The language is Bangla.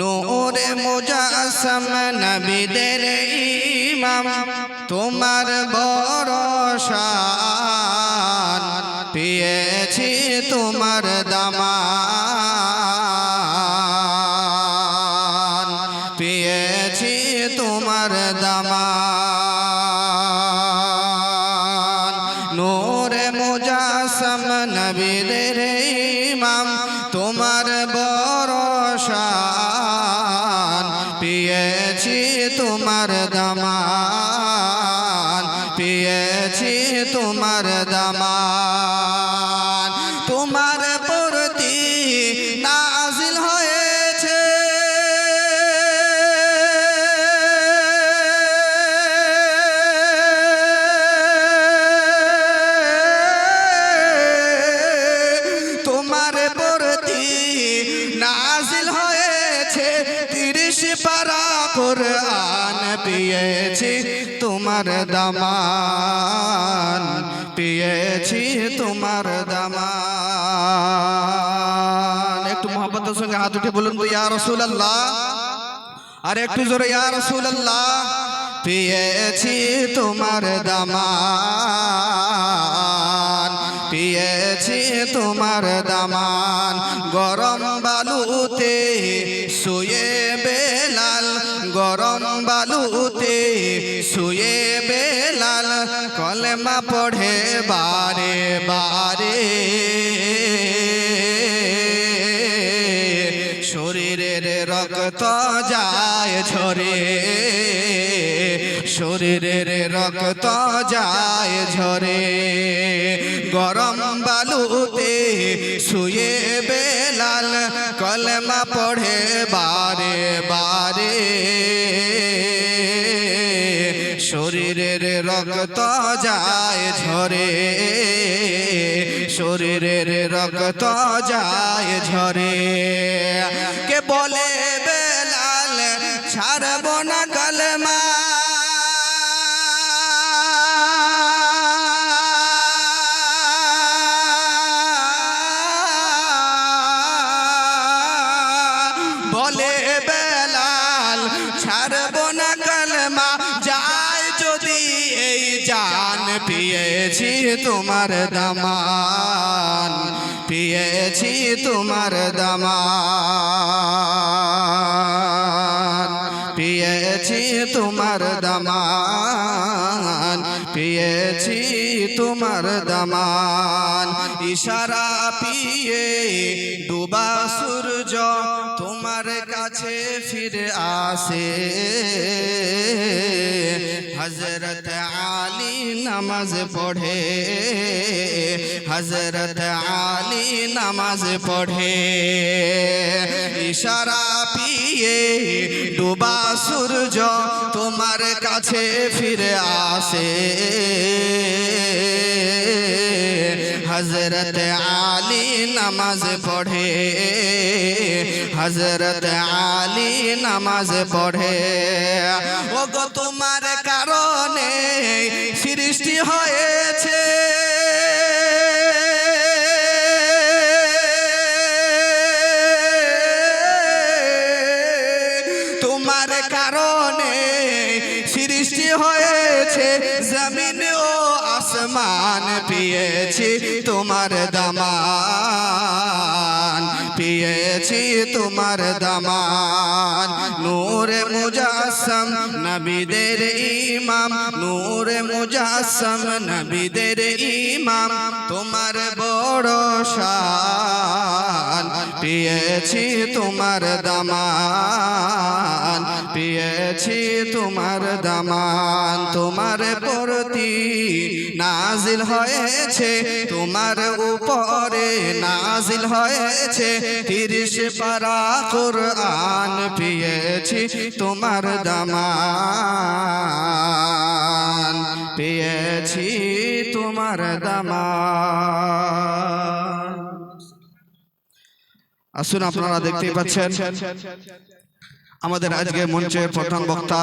নূরে মুজাসম নবীদের ইমাম, তোমার বরসান পেয়েছি তোমার দামান, পেয়েছি তোমার দামান। নূরে মুজাসম নবীদের ইমাম, তোমার তোমার দামান, পেয়েছি তোমার দামান। তোমার প্রতি নাজিল হয়েছে। তোমার প্রতি নাজিল হয়েছে তিরিশ পারা কোরআন। পেয়েছি তোমার দামান, পেয়েছি তোমার দামান। একটু মোহাম্মতের সঙ্গে হাত উঠে বলুন তো, ইয়া রাসূলুল্লাহ। আর একটু জোরে, ইয়া রাসূলুল্লাহ। পেয়েছি তোমার দামান, পেয়েছি তোমার দামান। গরম বালুতে শুয়ে বালুতে শুয়ে বেলাল কলেমা পড়ে, বারে বারে। শরীরের রক্ত যায় ঝরে, শরীরের রক্ত যায় ঝরে। গরম বালুতে শুয়ে বেলাল কলমা পড়ে, বারে বারে। শরীরের রক্ত যায় ঝরে। শরীরের রক্ত যায় ঝরে। কে বলে বেলাল, ছাড়ব না কালমা। বলে বেলাল, ছাড়ব পেয়েছি তোমার দামান, পেয়েছি তোমার দামান, পেয়েছি তোমার দামান, পেয়েছি তোমার দামান। ইশারা পিয়ে ডুবা সূর্য কাছে ফিরে আসে। হজরত আলী নামাজ পড়ে। হজরত আলী নামাজ পড়ে। ইশারা পিয়ে ডুবা সূর্য তোমার কাছে ফিরে আসে। হজরত আলী নামাজ পড়ে। হজরত আলী নামাজ পড়ে। ও গো তোমার কারণে সৃষ্টি হয়েছে। তোমার কারণে হয়েছে, জমিন ও আসমান পেয়েছি তোমার দামান, পেয়েছি তোমার দামান। নূরে মুজাসম নবীদের ইমাম, নূরে মুজাসম নবীদের ইমাম, তোমার বড় শান পেয়েছি তোমার দামান, পেয়েছি তোমার দামান। তোমার প্রতি নাজিল হয়েছে, তোমার উপরে নাজিল হয়েছে। তিরিশ পারা কোরআন পেয়েছি তোমার দামান, পেয়েছি তোমার দামান। আসুন আপনারা দেখতেই পাচ্ছেন আমাদের আজকে মঞ্চে প্রধান বক্তা